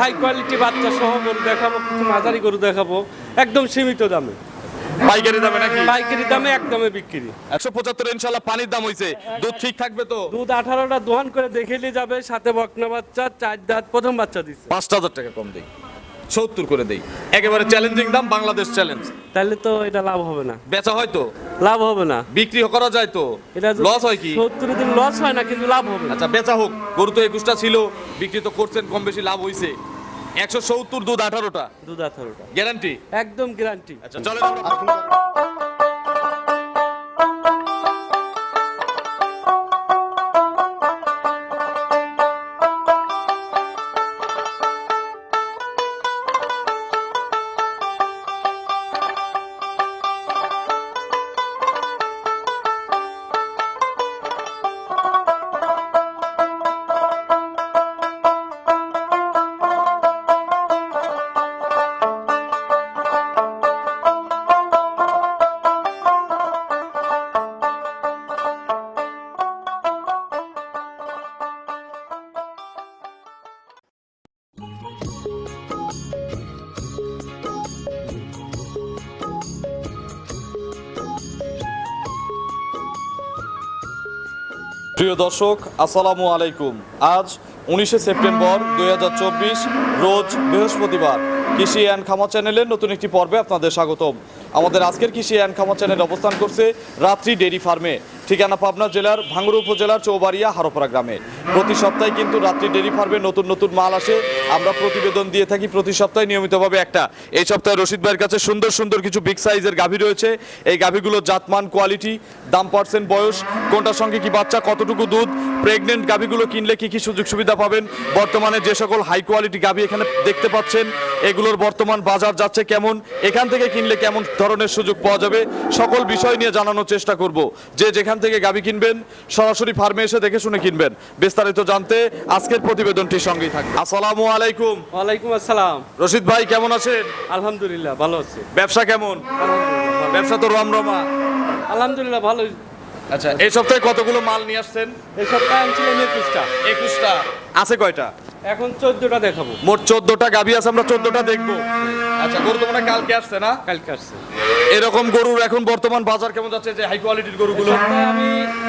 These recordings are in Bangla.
হাই কোয়ালিটি বাচ্চা সহ গরু দেখাবো কিছু মাঝারি গরু দেখাবো একদম সীমিত দামে। পাইকারি দামে নাকি? পাইকারি দামে একদমে বিক্রি। একশো পঁচাত্তর ইনশাল্লাহ পানির দাম হয়েছে দুধ ঠিক থাকবে তো? দুধ আঠারোটা দোহান করে দেখে নিয়ে যাবে সাথে বকনা বাচ্চা চার দাঁত প্রথম বাচ্চা দিচ্ছে পাঁচটা হাজার টাকা কম দেই। সত্তর করে দেই। একেবারে চ্যালেঞ্জিং দাম বাংলাদেশ চ্যালেঞ্জ তাহলে তো এটা লাভ হবে না। বেচা হয় তো? লাভ হবে না। বিক্রি করা যায় তো? এটা লস হয় কি? সত্তর দিন লস হয় না কিন্তু লাভ হবে আচ্ছা বেচা হোক। গরু তো একুশটা ছিল বিক্রি তো করছেন কম বেশি লাভ হয়েছে একশো সত্তর দুধ আঠারোটা। দুধ আঠারোটা। গ্যারান্টি একদম গ্যারান্টি আচ্ছা চলেন প্রিয় দর্শক, আসসালামু আলাইকুম। আজ উনিশে সেপ্টেম্বর দুই হাজার চব্বিশ, রোজ বৃহস্পতিবার কৃষি অ্যান্ড খামা চ্যানেলের নতুন একটি পর্বে আপনাদের স্বাগতম। আমাদের আজকের কৃষি অ্যান্ড খামা চ্যানেল অবস্থান করছে রাত্রি ডেরি ফার্মে। ঠিকানা পাবনা জেলার ভাঙ্গুড়া উপজেলার চৌবাড়িয়া হারোপাড়া গ্রামে। প্রতি সপ্তাহে কিন্তু রাত্রি ডেরি ফার্মে নতুন নতুন মাল আসে। আমরা প্রতিবেদন দিয়ে থাকি, প্রতি সপ্তাহে নিয়মিতভাবে একটা। এই সপ্তাহে রশিদ ভাইয়ের কাছে সুন্দর সুন্দর কিছু বিগ সাইজের গাভী রয়েছে। এই গাভীগুলোর জাতমান কোয়ালিটি দাম পার্সেন্ট বয়স, কোনটার সঙ্গে কি বাচ্চা, কতটুকু দুধ প্রেগনেন্ট গাভীগুলো কিনলে কি কি সুযোগ সুবিধা পাবেন? বর্তমানে যে সকল হাই কোয়ালিটি গাভী এখানে দেখতে পাচ্ছেন, এগুলোর বর্তমান বাজার যাচ্ছে কেমন, এখান থেকে কিনলে কেমন ধরনের সুযোগ পাওয়া যাবে, সকল বিষয় নিয়ে জানানোর চেষ্টা করব। যে যেখান থেকে গাভী কিনবেন সরাসরি ফার্মে এসে দেখে শুনে কিনবেন। বিস্তারিত জানতে আজকের প্রতিবেদনটির সঙ্গেই থাকবে আসসালামু আলাইকুম। ওয়ালাইকুম আসসালাম। রশিদ ভাই কেমন আছেন? আলহামদুলিল্লাহ ভালো আছে। ব্যবসা কেমন? ব্যবসা তো রমরমা। আলহামদুলিল্লাহ ভালো আচ্ছা এই সপ্তাহে কতগুলো মাল নিয়ে আসছেন? এই সপ্তাহে আনছিলাম একুশটা। একুশটা। আছে কয়টা? এখন চোদ্দটা দেখাবো। মোট চোদ্দটা গাভী আছে আমরা চোদ্দটা দেখব। আচ্ছা গরু তোমরা কালকে আসছে না? কালকে আসছে। এরকম গরুর এখন বর্তমান বাজার কেমন যাচ্ছে যে হাই কোয়ালিটির গরুগুলো? আমি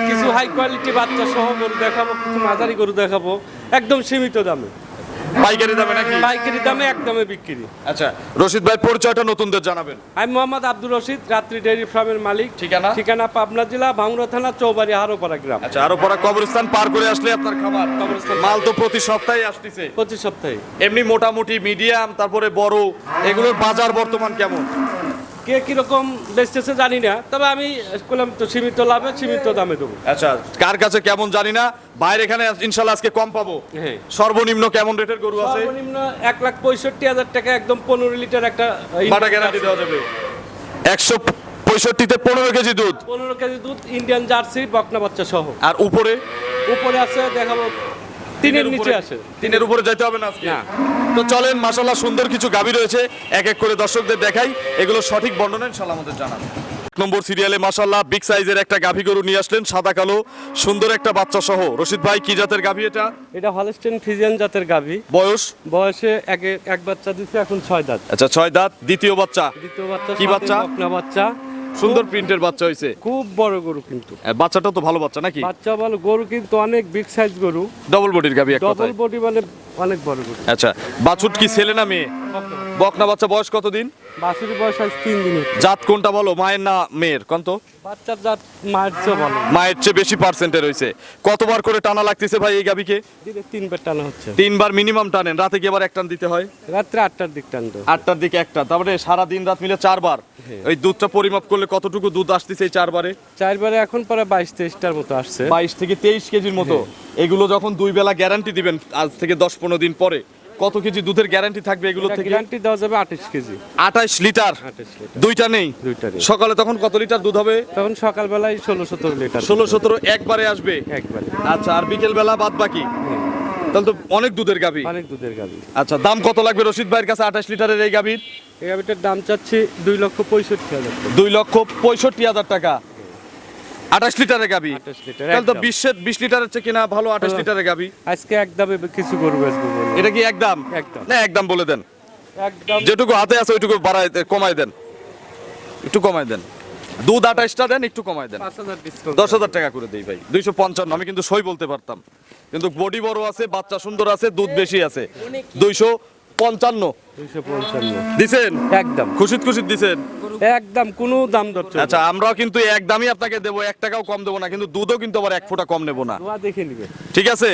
কিছু হাই কোয়ালিটি বাচ্চা সহ গরু দেখাবো কিছু মাঝারি গরু দেখাবো একদম সীমিত দামে। পাইকারি দামে নাকি? পাইকারি দামে একদমে বিক্রি। আচ্ছা রশিদ ভাই পরিচয়টা নতুনদের জানাবেন। আমি মোহাম্মদ আব্দুর রশিদ রাত্রি ডেয়ারি ফার্মের মালিক। ঠিকানা? ঠিকানা পাবনা জেলা ভাঙড়া থানা চৌবাড়ি হারোপাড়া গ্রাম। আচ্ছা হারোপাড়া কবরস্থান পার করে আসলে আপনার খাবার। কবরস্থান। মাল তো প্রতি সপ্তাহে আসতেছে। প্রতি সপ্তাহে। এমনি মোটামুটি মিডিয়াম তারপরে বড় এগুলোর বাজার বর্তমান কেমন? কে কীরকম বেচতেছে জানি না তবে আমি করলাম তো সীমিত লাভে সীমিত দামে দেবো। আচ্ছা কার কাছে কেমন জানি না বাইরে এখানে ইনশাল্লাহ আজকে কম পাবো। হ্যাঁ। সর্বনিম্ন কেমন রেটের গরু আছে? সর্বনিম্ন এক লাখ পঁয়ষট্টি হাজার টাকা একদম পনেরো লিটার একটা বাটা গ্যারান্টি দেওয়া যাবে। একশো পঁয়ষট্টিতে পনেরো কেজি দুধ? পনেরো কেজি দুধ ইন্ডিয়ান জার্সি বকনা বাচ্চা সহ। আর উপরে? উপরে আছে দেখাবো তিনের নিচে উপরে- আছে। তিনের উপরে যাইতে হবে না আজকে। তো চলেন মাশাল্লাহ সুন্দর কিছু গাভী রয়েছে। এক এক করে দর্শকদের দেখাই। এগুলো সঠিক বর্ণনা ইনশাল্লাহ আমাদের জানান নম্বর সিরিয়ালে মাশাল্লাহ বিগ সাইজের একটা গাভী গরু নিয়ে আসলেন সাদা কালো সুন্দর একটা বাচ্চা সহ। রশিদ ভাই কি জাতের গাভী এটা? এটা হলস্টেন ফিজিয়ান জাতের গাভী। বয়স? বয়সে এক এক বাচ্চা দিচ্ছে এখন ছয় দাঁত। আচ্ছা ছয় দাঁত দ্বিতীয় বাচ্চা। দ্বিতীয় বাচ্চা কি বাচ্চা? বাচ্চা। সুন্দর প্রিন্টের বাচ্চা হয়েছে খুব বড় গরু কিন্তু। বাচ্চাটা তো ভালো বাচ্চা নাকি? বাচ্চা ভালো গরু কিন্তু অনেক বিগ সাইজ গরু। ডবল বডির গাভী এক ডবল বডি মানে অনেক বড় গরু। আচ্ছা বাছুট কি ছেলে না মেয়ে? বকনা বাচ্চা বয়স কতদিন? বাছুরি বয়স আজ তিন দিনের। জাত কোনটা বলো মায়ের না মেয়ের? কন্ত। বাচ্চার জাত মায়ের চেয়ে ভালো। মায়ের চেয়ে বেশি পার্সেন্টে রয়েছে কতবার করে টানা লাগতেছে ভাই এই গাবিকে? দিনে তিনবার টানা হচ্ছে। তিনবার মিনিমাম টানেন রাতে কি আবার এক টান দিতে হয়? রাত্রে আটটার দিক টানতো আটটার দিকে একটা তারপরে সারা দিন রাত মিলে চারবার। ওই দুধটা পরিমাপ করলে কতটুকু দুধ আসতেছে এই চারবারে? চারবারে এখন পরে বাইশ তেইশটার মতো আসছে। বাইশ থেকে তেইশ কেজির মতো। এগুলো যখন দুই বেলা গ্যারান্টি দিবেন আজ থেকে দশ পনেরো দিন পরে কত কেজি দুধের গ্যারান্টি থাকবে এগুলো থেকে? গ্যারান্টি দেওয়া যাবে আঠাশ কেজি। আঠাইশ আঠাশ লিটার। দুইটা নেই? দুইটা নেই। সকালে তখন কত লিটার দুধ হবে? তখন সকালবেলায় ষোলো সতেরো লিটার ষোলো সতেরো একবারে আসবে? একবারে। আচ্ছা আর বিকেল বেলা বাদ বাকি তাহলে তো অনেক দুধের গাবি অনেক দুধের গাভি। আচ্ছা দাম কত লাগবে রশিদ ভাইয়ের কাছে? আঠাশ লিটারের এই গাবির এই গাভিটার দাম চাচ্ছি দুই লক্ষ পঁয়ষট্টি হাজার দুই লক্ষ পঁয়ষট্টি হাজার টাকা। আঠাশ লিটারের গাবি 28 লিটার, তাহলে তো একদম। বিশ লিটারের চেয়ে কিনা ভালো আঠাশ হ্যাঁ। লিটারের গাবি আজকে একদমে কিছু গরু বেচবো এটা কি একদম? একদম। না একদম বলে দেন। একদম। যেটুকু হাতে আছে ওইটুকু বাড়াই কমাই দেন। একটু কমাই দেন। দুধ আঠাশটা দেন একটু কমাই দেন। দশ হাজার টাকা করে দিই ভাই। দুইশো পঞ্চান্ন আমি কিন্তু সই বলতে পারতাম। কিন্তু বডি বড় আছে বাচ্চা সুন্দর আছে দুধ বেশি আছে। দুইশো পঞ্চান্ন। দিছেন? একদম। খুশিত খুশিত দিছেন? একদম কোনো দাম দর আচ্ছা আমরাও কিন্তু একদমই আপনাকে দেবো এক টাকাও কম দেবো না কিন্তু দুধও কিন্তু আবার এক ফোঁটা কম নেব না। দেখে নিবে। ঠিক আছে?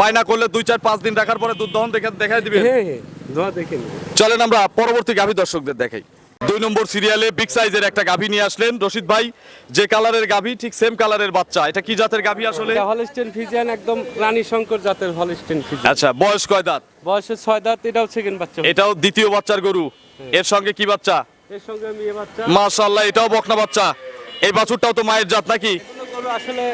বায়না করলে দুই চার পাঁচ দিন রাখার পরে দুধ দহন দেখে দেখাই দিবে হ্যাঁ হ্যাঁ দেখে নিবে। চলেন আমরা পরবর্তী গাভী দর্শকদের দেখাই। দুই নম্বর সিরিয়ালে বিগ সাইজের একটা গাভী নিয়ে আসলেন রশিদ ভাই। যে কালারের গাভী ঠিক সেম কালারের বাচ্চা। এটা কি জাতের গাভী আসলে? হলিস্টেন ফিজিয়ান একদম রানী শঙ্কর জাতের হলিস্টেন ফিজিয়ান আচ্ছা বয়স কয় দাঁত? বয়সে ছয় দাঁত এটাও সেকেন্ড বাচ্চা। এটাও দ্বিতীয় বাচ্চার গরু। এর সঙ্গে কি বাচ্চা? এর সঙ্গে মেয়ে বাচ্চা। মাশাআল্লাহ এটাও বকনা বাচ্চা। এই বাছুরটাও তো মায়ের জাত নাকি? আসলে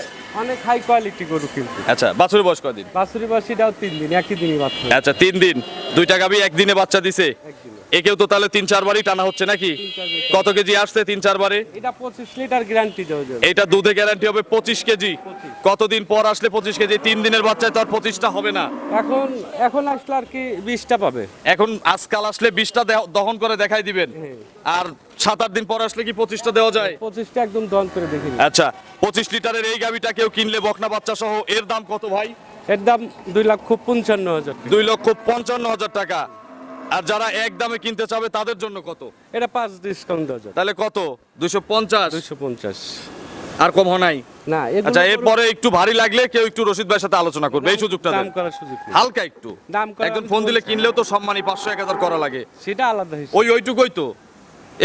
অনেক হাই কোয়ালিটি গরু কিন্তু। আচ্ছা বাছুর বয়স কয়দিন? বাছুরি বাসিটাও তিন দিন একই দিনই বাচ্চা। আচ্ছা তিন দিন। দুইটা গাভী একদিনে বাচ্চা দিছে। একদিনে। একেও তো তাহলে তিন চারবারই টানা হচ্ছে নাকি। কত কেজি আসছে তিন চারবারে? এটা পঁচিশ লিটার গ্যারান্টি এটা দুধে গ্যারান্টি হবে পঁচিশ কেজি। কতদিন পর আসলে পঁচিশ কেজি? তিন দিনের বাচ্চায় তো আর পঁচিশটা হবে না। এখন এখন আসলে আর কি বিশটা পাবে। এখন আজকাল আসলে বিশটা দেহ- দহন করে দেখাই দিবেন। হ্যাঁ। আর সাত আট দিন পর আসলে কি পঁচিশটা দেওয়া যায়? পঁচিশটা একদম দন করে দেখে। আচ্ছা পঁচিশ লিটারের এই গাভিটা কেউ কিনলে বকনা বাচ্চা সহ এর দাম কত ভাই? এর দাম দুই লক্ষ পঞ্চান্ন হাজার। দুই লক্ষ পঞ্চান্ন হাজার টাকা। আর যারা এক দামে কিনতে চাবে তাদের জন্য কত? এটা পাঁচ ডিসকাউন্ট দেওয়া যাবে। তাহলে কত? দুইশো পঞ্চাশ? দুইশো পঞ্চাশ। আর কম হয় না আচ্ছা এরপরে একটু ভারী লাগলে কেউ একটু রশিদ ভাইয়ের সাথে আলোচনা করবে। এই সুযোগটা দাম করার সুযোগ হালকা একটু। দাম করা একজন ফোন দিলে কিনলেও তো সম্মানী পাঁচশো এক হাজার করা লাগে। সেটা আলাদা ওই ওইটুকুই তো।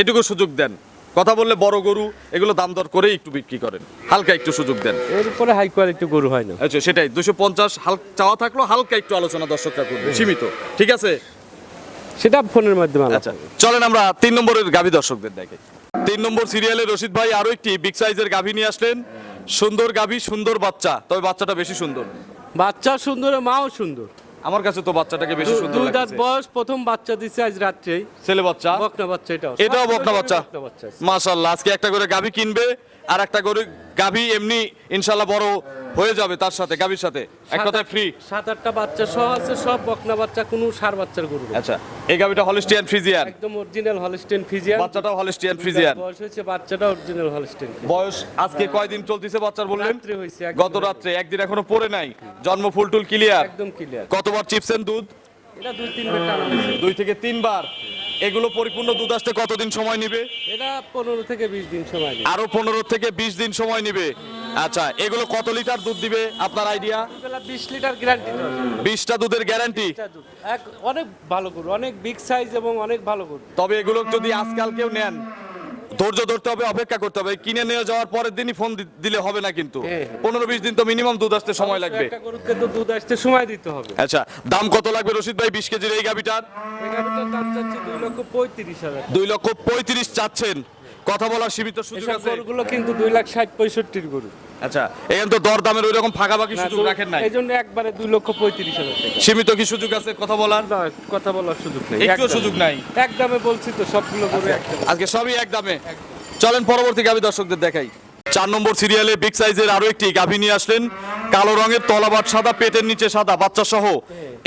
এটুকু সুযোগ দেন। কথা বললে বড় গরু এগুলো দাম দর করেই একটু বিক্রি করেন। হালকা একটু সুযোগ দেন। এর উপরে হাই কোয়ালিটি গরু হয় না। আচ্ছা সেটাই। দুশো পঞ্চাশ হালকা চাওয়া থাকল হালকা একটু আলোচনা দর্শকরা করবে। সীমিত। ঠিক আছে? সেটা ফোনের মাধ্যমে আচ্ছা চলেন আমরা তিন নম্বরের গাভী দর্শকদের দেখে তিন নম্বর সিরিয়ালে রশিদ ভাই আরও একটি বিগ সাইজের গাভী নিয়ে আসলেন। সুন্দর গাভী সুন্দর বাচ্চা। তবে বাচ্চাটা বেশি সুন্দর। বাচ্চা সুন্দর মাও সুন্দর। আমার কাছে তো বাচ্চাটাকে বেশি সুন্দর দুই দাঁত বয়স প্রথম বাচ্চা দিছে আজ রাত্রেই। ছেলে বাচ্চা? বকনা বাচ্চা এটাও। এটাও বকনা বাচ্চা। মাশাল্লাহ আজকে একটা করে গাভী কিনবে। আর একটা করে গাভী এমনি ইনশাল্লাহ বড় হয়ে যাবে তার সাথে গাভীর সাথে। এক কথায় ফ্রি সাত আটটা বাচ্চা সহ আছে সব বকনা বাচ্চা কোনো সার বাচ্চার গরু আচ্ছা এই গাভীটা হলিস্টিয়ান ফ্রিজিয়ান একদম অরিজিনাল হলস্টেন ফিজিয়ান বাচ্চাটাও হলিস্টিয়ান ফ্রিজিয়ান বয়স হয়েছে বাচ্চাটা অরিজিনাল হলস্টেন বয়স আজকে কয়দিন চলতেছে বাচ্চার বললেন? গত রাত্রে একদিন এখনও পড়ে নাই। জন্ম ফুলটুল ক্লিয়ার একদম ক্লিয়ার কতবার চিপসেন দুধ? এটা দুই তিন টানা হয়েছে। দুই থেকে তিনবার। এগুলো পরিপূর্ণ দুধ আসতে কতদিন সময় নিবে? এটা পনেরো থেকে বিশ দিন সময় নেই আরও পনেরো থেকে বিশ দিন সময় নিবে। আচ্ছা এগুলো কত লিটার দুধ দিবে আপনার আইডিয়া? বিশ লিটার গ্যারান্টি বিশটা দুধের গ্যারান্টি অনেক ভালো গরু অনেক বিগ সাইজ এবং অনেক ভালো গরু। তবে এগুলো যদি আজকাল কেউ নেন ধৈর্য ধরতে হবে অপেক্ষা করতে হবে। কিনে নিয়ে যাওয়ার পরের দিনই ফোন দিলে হবে না কিন্তু। হ্যাঁ, হ্যাঁ। পনেরো বিশ দিন তো মিনিমাম দুধ আসতে সময় লাগবে। দুধ আসতে সময় দিতে হবে। আচ্ছা দাম কত লাগবে রশিদ ভাই বিশ কেজির এই হাজার। দুই লক্ষ পঁয়ত্রিশ চাচ্ছেন। কথা বলার সীমিত সুযোগ এসব আছে? গরুগুলো কিন্তু দুই লাখ ষাট পঁয়ষট্টির গরু। আচ্ছা এখানে তো দর দামের ওই রকম ফাঁকাফাঁকি সুযোগ রাখেন নাই? এই জন্য একবারে দুই লক্ষ পঁয়ত্রিশ হাজার টাকা। সীমিত কি সুযোগ আছে কথা বলার? না, কথা বলার সুযোগ নেই। একটু একদমে। সুযোগ নাই? একদমে বলছি তো সবগুলো গরু একদমে। আজকে সবই এক দামে? চলেন পরবর্তী গাভী দর্শকদের দেখাই। চার নম্বর সিরিয়ালে বিগ সাইজের আরও একটি গাভী নিয়ে আসলেন। কালো রঙের তলাবাট সাদা পেটের নিচে সাদা বাচ্চা সহ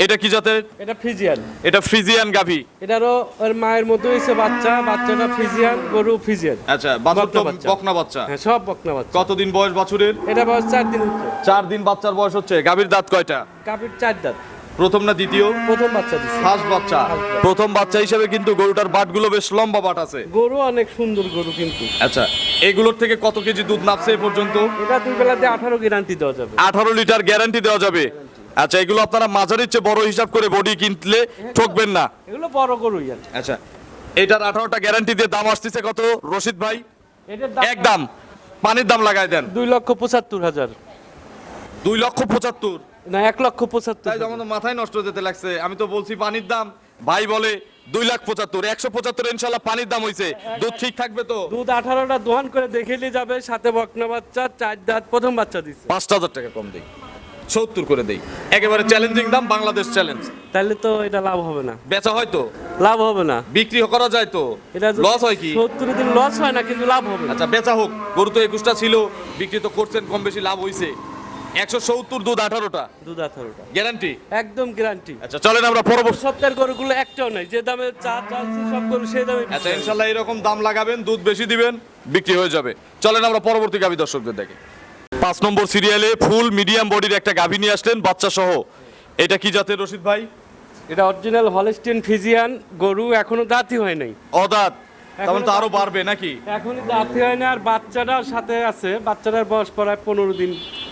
এটা কি জাতের? এটা ফিজিয়ান। এটা ফ্রিজিয়ান গাভী। এটারও ওর মায়ের মতো হয়েছে বাচ্চা বাচ্চাটা ফিজিয়ান গরু ফিজিয়ান। আচ্ছা বাছুর তো বকনা বাচ্চা। হ্যাঁ সব বকনা বাচ্চা। কতদিন বয়স বাছুরের? এটা বয়স চার দিন হচ্ছে। চার দিন বাচ্চার বয়স হচ্ছে। গাভীর দাঁত কয়টা? কাপির চার দাঁত। প্রথম না দ্বিতীয়? প্রথম বাচ্চা দিচ্ছে ফার্স্ট বাচ্চা। প্রথম বাচ্চা হিসেবে কিন্তু গরুটার বাটগুলো বেশ লম্বা বাট আছে। গরু অনেক সুন্দর গরু কিন্তু। আচ্ছা এগুলোর থেকে কত কেজি দুধ নাপছে এ পর্যন্ত? এটা দুই বেলাতে আঠারো গ্যারান্টি দেওয়া যাবে। আঠারো লিটার গ্যারান্টি দেওয়া যাবে। আচ্ছা এগুলো আপনারা মাঝারির চেয়ে বড় হিসাব করে বডি কিনলে ঠকবেন না। এগুলো বড় গরুই আচ্ছা এটার আঠারোটা গ্যারান্টি দিয়ে দাম আসতেছে কত? রশিদ ভাই? এক দাম। পানির দাম লাগাই দেন। দুই লক্ষ পঁচাত্তর হাজার। দুই লক্ষ পঁচাত্তর? না এক লক্ষ পঁচাত্তর। তাই যেমন মাথায় নষ্ট যেতে লাগছে। আমি তো বলছি পানির দাম। ভাই বলে দুই লাখ পঁচাত্তর একশো পঁচাত্তর ইনশাল্লাহ পানির দাম হয়েছে দুধ ঠিক থাকবে তো? দুধ আঠারোটা দোহান করে দেখে নিয়ে যাবে সাথে বকনা বাচ্চা চার দাঁত প্রথম বাচ্চা দিচ্ছে পাঁচটা হাজার টাকা কম দিই। সত্তর করে দেই। একেবারে চ্যালেঞ্জিং দাম বাংলাদেশ চ্যালেঞ্জ তাহলে তো এটা লাভ হবে না। বেচা হয় তো? লাভ হবে না। বিক্রি করা যায় তো? এটা লস হয় কি? সত্তর দিন লস হয় না কিন্তু লাভ হবে আচ্ছা বেচা হোক। গরু তো একুশটা ছিল বিক্রি তো করছেন কম বেশি লাভ হইছে। একশো সত্তর দুধ আঠারোটা। দুধ আঠারোটা। গ্যারান্টি একদম গ্যারান্টি আচ্ছা চলেন আমরা পরবর্তী সপ্তাহের গরুগুলো একটাও নাই। যে দামে চা চাচ্ছি সব গরু সেই দামে আচ্ছা ইনশাল্লাহ এরকম দাম লাগাবেন দুধ বেশি দিবেন বিক্রি হয়ে যাবে। চলেন আমরা পরবর্তী গাভী দর্শকদের দেখে। পাঁচ নম্বর সিরিয়ালে ফুল মিডিয়াম বডির একটা গাভী নিয়ে আসলেন বাচ্চা সহ। এটা কি জাতের রশিদ ভাই? এটা অরিজিনাল হলস্টিন ফিজিয়ান গরু এখনও দাঁতই হয় নাই। অদাত? তেমন তো আরও বাড়বে নাকি? এখনই দাঁতই হয় না আর বাচ্চাটার সাথে আছে। বাচ্চাটার বয়স প্রায় পনেরো দিন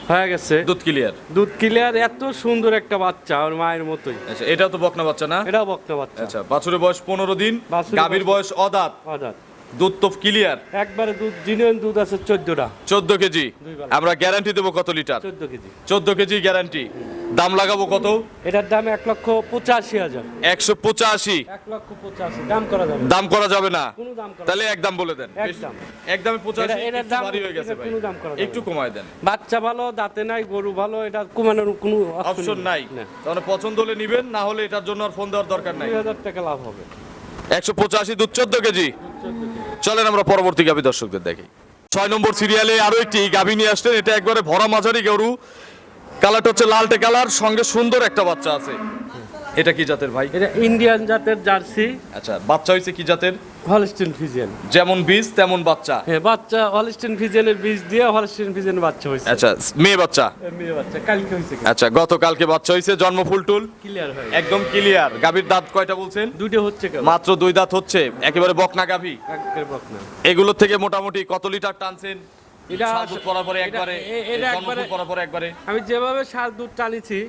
হয়ে গেছে। দুধ ক্লিয়ার? দুধ ক্লিয়ার এত সুন্দর একটা বাচ্চা ওর মায়ের মতোই। আচ্ছা এটাও তো বকনা বাচ্চা না? এটাও বক্তা বাচ্চা। আচ্ছা বাছুরের বয়স পনেরো দিন গাভীর বয়স অদাত। অদাত। দুধ তো ক্লিয়ার একবারে দুধ জিনিয়ন দুধ আছে চোদ্দটা। চোদ্দ কেজি। আমরা গ্যারান্টি দেবো কত লিটার চোদ্দ কেজি। চোদ্দ কেজি গ্যারান্টি দাম লাগাবো কত? এটার দাম এক লক্ষ পঁচাশি হাজার। একশো পঁচাশি। এক লক্ষ পঁচাশি। দাম করা যাবে। দাম করা যাবে না। কোনো দাম করা তাহলে একদম বলে দেন। একদম। একদমে পঁচাশি এটা- এটার দাম- ভারী হয়ে গেছে ভাই। কোনো দাম করা একটু কমায় দেন। বাচ্চা ভালো দাঁতে নাই গরু ভালো এটা কমানোর কোনো অপশন নাই। তাহলে পছন্দ হলে নিবেন না হলে এটার জন্য আর ফোন দেওয়ার দরকার নাই। দুই হাজার টাকা লাভ হবে। একশো পঁচাশি দুধ চোদ্দ কেজি। চলেন আমরা পরবর্তী গাভী দর্শকদের দেখি। ছয় নম্বর সিরিয়ালে আরও একটি গাভী নিয়ে আসলেন, এটা একবারে ভরা মাঝারি গরু। কালারটা হচ্ছে লালটে কালার, সঙ্গে সুন্দর একটা বাচ্চা আছে। এটা কি জাতের ভাই? এটা ইন্ডিয়ান জাতের জার্সি। আচ্ছা বাচ্চা হয়েছে কি জাতের? হলস্টিন ফিজিয়ান যেমন বীজ তেমন বাচ্চা। হ্যাঁ বাচ্চা হলস্টিন ফিজিয়ানের বীজ দিয়ে হলস্টিন ফিজিয়ান বাচ্চা হয়েছে আচ্ছা মেয়ে বাচ্চা? মেয়ে বাচ্চা কালকে হয়েছে আচ্ছা গতকালকে বাচ্চা হয়েছে জন্ম ফুলটুল ক্লিয়ার হয় একদম ক্লিয়ার গাভীর দাঁত কয়টা বলছেন? দুটো হচ্ছে মাত্র দুই দাঁত হচ্ছে একেবারে বকনা গাভী। এগুলোর থেকে মোটামুটি কত লিটার টানছেন? এটা সাত পরে একবারে এটা একবারে ফুল পরে একবারে। আমি যেভাবে সার দুধ টানিছি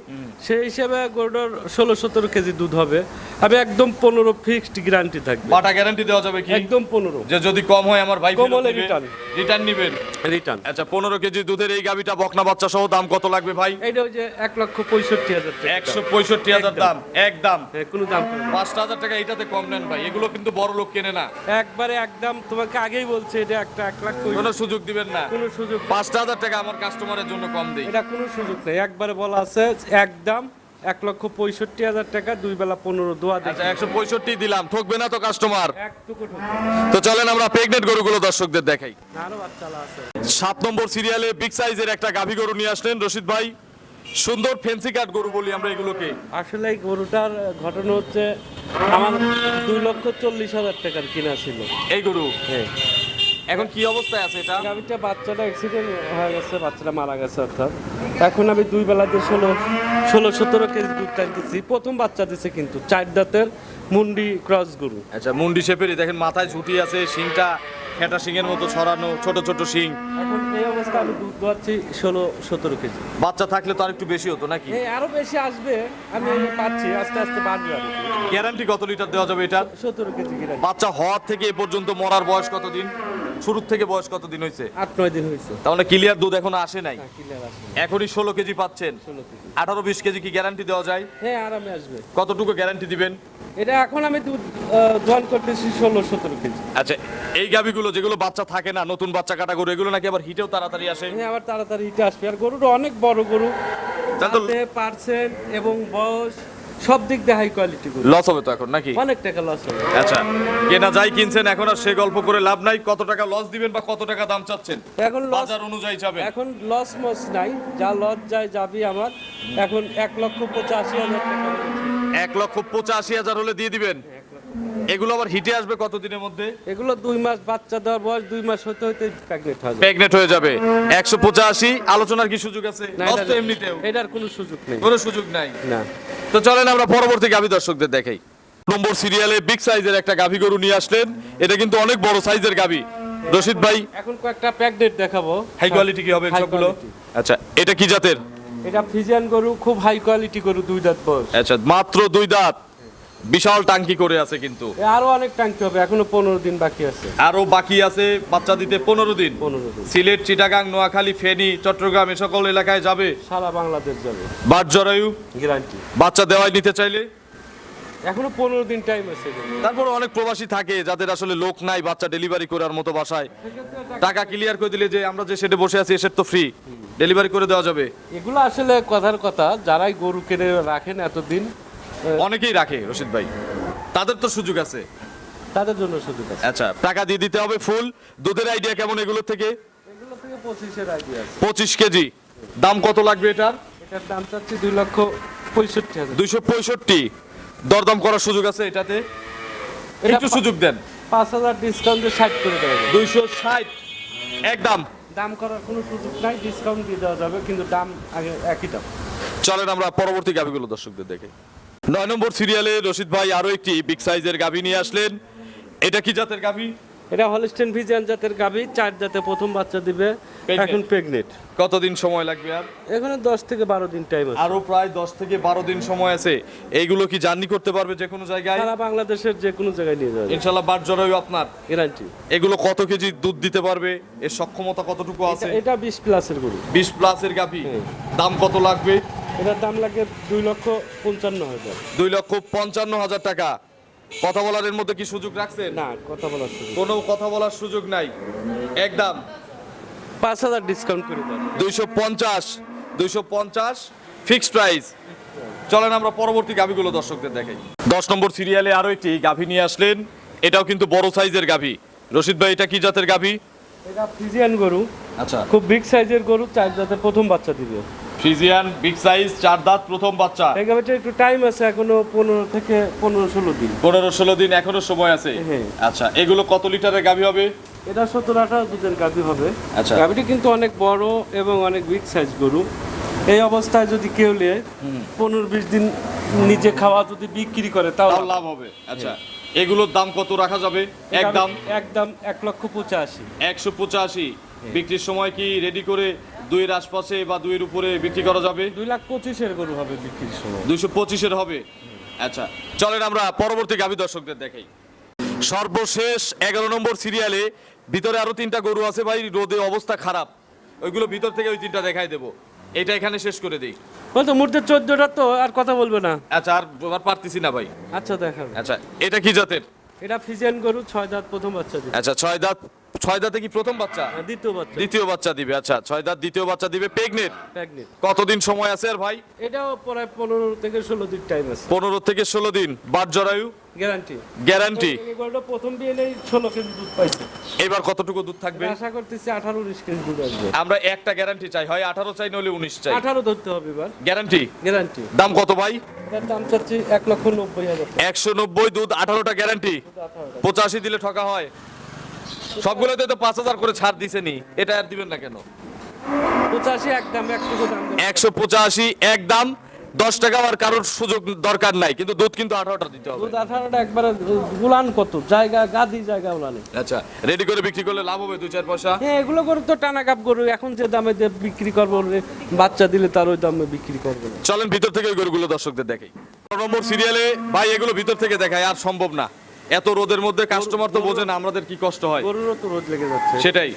সেই হিসেবে গরুটার ষোলো সতেরো কেজি দুধ হবে। আমি একদম পনেরো ফিক্সড গ্যারান্টি থাকবে। বাটা গ্যারান্টি দেওয়া যাবে কি? একদম পনেরো। যে যদি কম হয় আমার ভাই কম হলে return। রিটার্ন নিবেন। রিটার্ন আচ্ছা পনেরো কেজি দুধের এই গাভীটা বকনা বাচ্চা সহ দাম কত লাগবে ভাই? এইটা ওই যে এক লক্ষ পঁয়ষট্টি হাজার একশো পঁয়ষট্টি হাজার দাম একদম। হ্যাঁ, কোনো দাম পাঁচটা হাজার টাকা এটাতে কম নেন ভাই। এগুলো কিন্তু বড় লোক কেনে না। একবারে একদম তোমাকে আগেই বলছে এটা একটা এক লাখ কোনো সুযোগ দিবেন না। কোনো সুযোগ পাঁচটা হাজার টাকা আমার কাস্টমারের জন্য কম দিই। এটা কোনো সুযোগ নেই। একবারে বলা আছে একদম এক লক্ষ পঁয়ষট্টি হাজার টাকা দুই বেলা পনেরো দোয়া দেখি আচ্ছা একশো পঁয়ষট্টি দিলাম। ঠকবে না তো কাস্টমার তো চলেন আমরা প্রেগনেন্ট গরুগুলো দর্শকদের দেখাই। সাত নম্বর সিরিয়ালে বিগ সাইজের একটা গাভী গরু নিয়ে আসলেন রশিদ ভাই। সুন্দর ফেন্সি কাট গরু বলি আমরা এগুলোকে। আসলে এই গরুটার ঘটনা হচ্ছে আমার দুই লক্ষ চল্লিশ হাজার টাকার কিনা ছিল। এই গরু? হ্যাঁ। এখন কি অবস্থায় আছে এটা? গাভিটা বাচ্চাটা অ্যাক্সিডেন্ট হয়ে গেছে বাচ্চাটা মারা গেছে অর্থাৎ। এখন আমি দুই বেলাতে ষোলো ষোলো সতেরো কেজি দুধ টানতেছি। প্রথম বাচ্চা দিছে কিন্তু চার দাঁতের মুন্ডি ক্রস গরু। আচ্ছা মুন্ডি শেপেরই। দেখেন মাথায় ঝুটি আছে শিংটা খেটা শিংয়ের মতো ছড়ানো ছোট ছোট শিং। এখন এই অবস্থা আমি দুধ দোয়াচ্ছি ষোলো সতেরো কেজি। বাচ্চা থাকলে তো আর একটু বেশি হতো নাকি? আরও বেশি আসবে আমি পাচ্ছি আস্তে আস্তে বাড়বে আরও। গ্যারান্টি কত লিটার দেওয়া যাবে এটা? সতেরো কেজি বাচ্চা হওয়ার থেকে এ পর্যন্ত মরার বয়স কতদিন? শুরুর থেকে বয়স কত দিন হয়েছে? আট নয় দিন হয়েছে। তাহলে ক্লিয়ার দুধ এখনও আসে নাই? এখনই ষোলো কেজি পাচ্ছেন। আঠারো বিশ কেজি কি গ্যারান্টি দেওয়া যায়? হ্যাঁ আরামে আসবে। কতটুকু গ্যারান্টি দিবেন? এটা এখন আমি দুধ দোয়ান করতেছি ষোলো সতেরো কেজি। আচ্ছা এই গাবিগুলো যেগুলো বাচ্চা থাকে না নতুন বাচ্চা কাটা গরু এগুলো নাকি আবার হিটেও তাড়াতাড়ি আসে? হ্যাঁ আবার তাড়াতাড়ি হিটে আসবে। আর গরুটা অনেক বড় গরু। পার্সেন্ট এবং বয়স। সব দিক দিয়ে হাই কোয়ালিটি গরু। লস হবে তো এখন নাকি? অনেক টাকা লস হবে। আচ্ছা কেনা যাই কিনছেন এখন আর সে গল্প করে লাভ নাই কত টাকা লস দিবেন বা কত টাকা দাম চাচ্ছেন? এখন বাজার অনুযায়ী যাবেন। এখন লস মস নাই যা লস যায় যাবি আমার। এখন এক লক্ষ পঁচাশি হাজার টাকা এক লক্ষ পঁচাশি হাজার হলে দিয়ে দিবেন? এগুলো আবার হিটে আসবে কতদিনের মধ্যে? এগুলো দুই মাস বাচ্চা দেওয়ার বয়স দুই মাস হতে হতে প্রেগনেন্ট হয়ে যাবে। প্রেগনেট হয়ে যাবে। একশো পঁচাশি আলোচনার কি সুযোগ আছে? এমনিতেও। এটার কোনো সুযোগ নেই। কোনো সুযোগ নাই? না। তো চলেন আমরা পরবর্তী গাভী দর্শকদের দেখাই। নম্বর সিরিয়ালে বিগ সাইজের একটা গাভী গরু নিয়ে আসলেন। এটা কিন্তু অনেক বড় সাইজের গাভী। রশিদ ভাই? এখন কয়েকটা প্যাক ডেট দেখাবো। হাই কোয়ালিটি কি হবে সবগুলো? আচ্ছা এটা কি জাতের? এটা ফিজিয়ান গরু খুব হাই কোয়ালিটি গরু দুই দাঁত বয়স। আচ্ছা মাত্র দুই দাঁত। বিশাল টাঙ্কি করে আছে কিন্তু। আরও অনেক টাঙ্কি হবে এখনও পনেরো দিন বাকি আছে। আরও বাকি আছে বাচ্চা দিতে পনেরো দিন। পনেরো দিন। সিলেট চিটাগাং নোয়াখালী ফেনী চট্টগ্রাম এ সকল এলাকায় যাবে। সারা বাংলাদেশ যাবে। বাট জরায়ু গ্যারান্টি। বাচ্চা দেওয়াই নিতে চাইলে? এখনও পনেরো দিন টাইম আছে তারপর অনেক প্রবাসী থাকে যাদের আসলে লোক নাই বাচ্চা ডেলিভারি করার মতো বাসায়। টাকা ক্লিয়ার করে দিলে যে আমরা যে সেটে বসে আছি এসের তো ফ্রি ডেলিভারি করে দেওয়া যাবে। এগুলো আসলে কথার কথা যারাই গরু কিনে রাখেন এতদিন অনেকেই রাখে রশিদ ভাই। তাদের তো সুযোগ আছে। তাদের জন্য সুযোগ আছে। আচ্ছা টাকা দিয়ে দিতে হবে ফুল। দুধের আইডিয়া কেমন এগুলো থেকে? এগুলো থেকে পঁচিশের আইডিয়া আছে। পঁচিশ কেজি। দাম কত লাগবে এটার? এটার দাম চাচ্ছি দুই লক্ষ পঁয়ষট্টি হাজার। দুইশো পঁয়ষট্টি। দরদাম করার সুযোগ আছে এটাতে? এটা একটু সুযোগ দেন। পাঁচ হাজার ডিসকাউন্টে ষাট করে দেওয়া যাবে। দুইশো ষাট। একদম দাম। করার কোনো সুযোগ নাই ডিসকাউন্ট দিয়ে দেওয়া যাবে কিন্তু দাম আগে একই দাম। চলেন আমরা পরবর্তী গাভিগুলো দর্শকদের দেখে। নয় নম্বর সিরিয়ালে রশিদ ভাই আরও একটি বিগ সাইজের গাভী নিয়ে আসলেন। এটা কি জাতের গাভি? এটা হলস্টেন ভিজিয়ান জাতের গাভি চার জাতে প্রথম বাচ্চা দিবে? এখন প্রেগনেন্ট কতদিন সময় লাগবে আর? এখানে দশ থেকে বারো দিন টাইম আছে। আরও প্রায় দশ থেকে বারো দিন সময় আছে। এইগুলো কি জার্নি করতে পারবে যে কোনো জায়গায়? সারা বাংলাদেশের যে কোনো জায়গায় নিয়ে যাবে। ইনশাল্লাহ বার জরায়ু আপনার। গ্যারান্টি এগুলো কত কেজি দুধ দিতে পারবে? এর সক্ষমতা কতটুকু আছে? এটা বিশ প্লাসের গরু। বিশ প্লাসের গাভি। দাম কত লাগবে? এটার দাম লাগে দুই লক্ষ পঞ্চান্ন হাজার। দুই লক্ষ পঞ্চান্ন হাজার টাকা। কথা বলার এর মধ্যে কি সুযোগ রাখছেন? না কথা বলার সুযোগ কোনো কথা বলার সুযোগ নাই। একদম। পাঁচ হাজার ডিসকাউন্ট করে দেন। দুইশো পঞ্চাশ দুইশো পঞ্চাশ ফিক্সড প্রাইস চলেন আমরা পরবর্তী গাভিগুলো দর্শকদের দেখাই। দশ নম্বর সিরিয়ালে আরও একটি গাভি নিয়ে আসলেন। এটাও কিন্তু বড় সাইজের গাভি। রশিদ ভাই এটা কি জাতের গাভি? এটা ফিজিয়ান গরু। আচ্ছা। খুব বিগ সাইজের গরু চার জাতের প্রথম বাচ্চা দিবে। ফ্রিজিয়ান বিগ সাইজ চার দাঁত প্রথম বাচ্চা। এই গাভিটা একটু টাইম আছে এখনও পনেরো থেকে পনেরো ষোলো দিন। পনেরো ষোলো দিন এখনও সময় আছে। হ্যাঁ। আচ্ছা এগুলো কত লিটারের গাভি হবে? এটা সতেরো আঠারো দুধের গাভি হবে। আচ্ছা। গাভিটি কিন্তু অনেক বড় এবং অনেক বিগ সাইজ গরু। এই অবস্থায় যদি কেউ নিয়ে পনেরো বিশ দিন নিজে খাওয়া যদি বিক্রি করে তাও তাও লাভ হবে। আচ্ছা এগুলোর দাম কত রাখা যাবে? একদম একদম এক লক্ষ পঁচাশি। একশো পঁচাশি। বিক্রির সময় কি রেডি করে দুইয়ের আশপাশে বা দুইয়ের উপরে বিক্রি করা যাবে? দুই লাখ পঁচিশের গরু হবে সময় দুইশো পঁচিশের হবে? আচ্ছা চলেন আমরা পরবর্তী গাভী দর্শকদের দেখাই। সর্বশেষ এগারো নম্বর সিরিয়ালে ভিতরে আরও তিনটা গরু আছে ভাই রোদে অবস্থা খারাপ। ওইগুলো ভিতর থেকে ওই তিনটা দেখাই দেবো। এটা এখানে শেষ করে দিই। বলতো মুহূর্তে চোদ্দটা তো আর কথা বলবে না। আচ্ছা আর পারতেছি না ভাই। আচ্ছা দেখাবে। আচ্ছা এটা কি জাতের? এটা ফিজিয়ান গরু ছয় দাঁত প্রথম বাচ্চা দিবে। আচ্ছা ছয় দাঁত ছয় দাঁতে কি প্রথম বাচ্চা? দ্বিতীয় বাচ্চা। দ্বিতীয় বাচ্চা দিবে আচ্ছা ছয় দাঁত দ্বিতীয় বাচ্চা দিবে প্রেগনেন্ট প্রেগনেট। কতদিন সময় আছে আর ভাই? এটাও প্রায় পনেরো থেকে ষোলো দিন টাইম আছে। পনেরো থেকে ষোলো দিন। বাদ জরায়ু গ্যারান্টি গ্যারান্টি প্রথম কেজি দুধ পাইছে। এবার কতটুকু দুধ থাকবে? আশা করতেছি আঠারো উনিশ কেজি দুধ আসবে। আমরা একটা গ্যারান্টি চাই হয় আঠারো চাই নইলে উনিশ চাই। আঠারো ধরতে হবে এবার। গ্যারান্টি গ্যারান্টি দাম কত ভাই? দাম চাচ্ছি লক্ষ হাজার দুধ আঠারোটা গ্যারান্টি আঠারোটা। পঁচাশি দিলে ঠকা হয়। সবগুলোতে তো পাঁচ হাজার করে ছাড় দিছেনি এটা আর দিবেন না কেন? পঁচাশি একদম। একশো পঁচাশি এক দাম দশ টাকা আর কারোর সুযোগ দরকার নাই কিন্তু দুধ কিন্তু আঠারোটা দিতে হবে। দুধ আঠারোটা একবারে গুলান কত? জায়গা গাদি জায়গা উলানে আচ্ছা রেডি করে বিক্রি করলে লাভ হবে দুই চার পয়সা? হ্যাঁ এগুলো করে তো টানা কাপ গরু এখন যে দামে যে বিক্রি করব বাচ্চা দিলে তার ওই দামে বিক্রি করব। চলেন ভিতর থেকে ওই গরুগুলো দর্শকদের দেখাই। নম্বর সিরিয়ালে ভাই এগুলো ভিতর থেকে দেখায় আর সম্ভব না। এত রোদের মধ্যে কাস্টমার তো বোঝে না আমাদের কি কষ্ট হয়। গরুরও তো রোদ লেগে যাচ্ছে। সেটাই।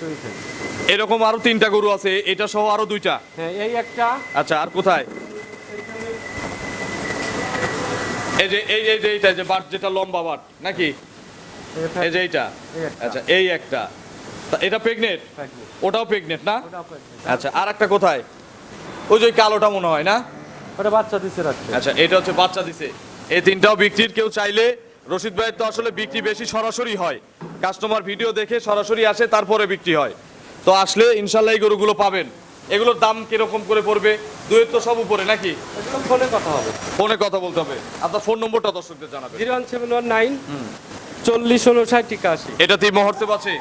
এরকম আরও তিনটা গরু আছে এটা সহ আরও দুইটা। হ্যাঁ এই একটা। আচ্ছা আর কোথায়? এই যে এই এই যে এইটা যে বাট যেটা লম্বা বাট নাকি? এই যে এইটা। আচ্ছা এই একটা। এটা প্রেগনেন্ট ওটাও প্রেগনেন্ট না? আচ্ছা আর একটা কোথায়? ওই যে কালোটা মনে হয় না? ওটা বাচ্চা দিছে আচ্ছা এটা হচ্ছে বাচ্চা দিছে। এই তিনটাও বিক্রির কেউ চাইলে রশিদ ভাইয়ের তো আসলে বিক্রি বেশি সরাসরি হয়। কাস্টমার ভিডিও দেখে সরাসরি আসে তারপরে বিক্রি হয়। তো আসলে ইনশাল্লাহ এই গরুগুলো পাবেন। এগুলোর দাম কীরকম করে পড়বে? দুয়ের তো সব উপরে নাকি? ফোনে কথা হবে। ফোনে কথা বলতে হবে। আপনার ফোন নম্বরটা দর্শকদের জানাবেন। Zero one seven one nine চল্লিশ এটা মুহূর্তে আছে?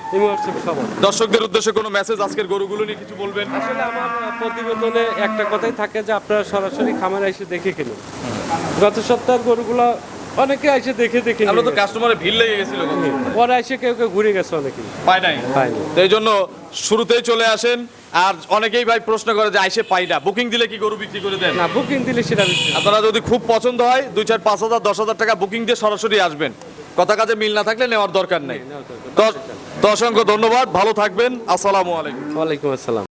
দর্শকদের উদ্দেশ্যে কোনো মেসেজ আজকের গরুগুলো নিয়ে কিছু বলবেন? আসলে আমার প্রতিবেদনে একটা কথাই থাকে যে আপনারা সরাসরি খামারে এসে দেখে কিনুন। গত সপ্তাহের গরুগুলো অনেকে এসে দেখে দেখে আমরা তো কাস্টমারের ভিড় লেগে গেছিল গত পরে এসে কেউ কেউ ঘুরে গেছে অনেকে পায় নাই। পায়নি তো এই জন্য শুরুতেই চলে আসেন। আর অনেকেই ভাই প্রশ্ন করে যে আইসে পাই না। বুকিং দিলে কি গরু বিক্রি করে দেন? না বুকিং দিলে সেটা বিক্রি আপনারা যদি খুব পছন্দ হয় দুই চার পাঁচ হাজার দশ হাজার টাকা বুকিং দিয়ে সরাসরি আসবেন। কথা কাজে মিল না থাকলে নেওয়ার দরকার নেই। তো অসংখ্য ধন্যবাদ। ভালো থাকবেন। আসসালামু আলাইকুম। ওয়ালাইকুম আসসালাম।